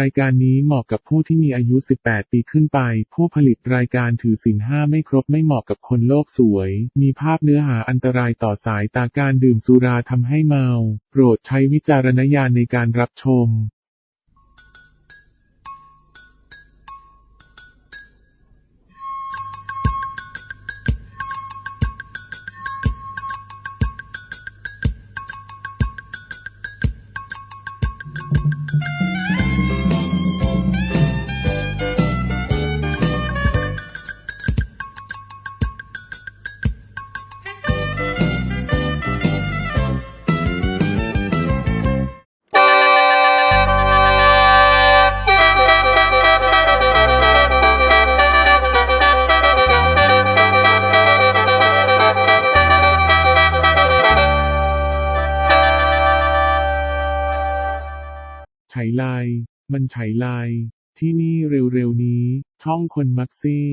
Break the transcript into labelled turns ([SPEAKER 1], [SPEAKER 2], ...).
[SPEAKER 1] รายการนี้เหมาะกับผู้ที่มีอายุ 18 ปีขึ้นไป ผู้ผลิตรายการถือศีลห้าไม่ครบไม่เหมาะกับคนโลกสวย มีภาพเนื้อหาอันตรายต่อสายตาการดื่มสุราทำให้เมา โปรดใช้วิจารณญาณในการรับชม ไฉไล มันไฉไล ที่นี่เร็วๆนี้ ช่องคนมักซี่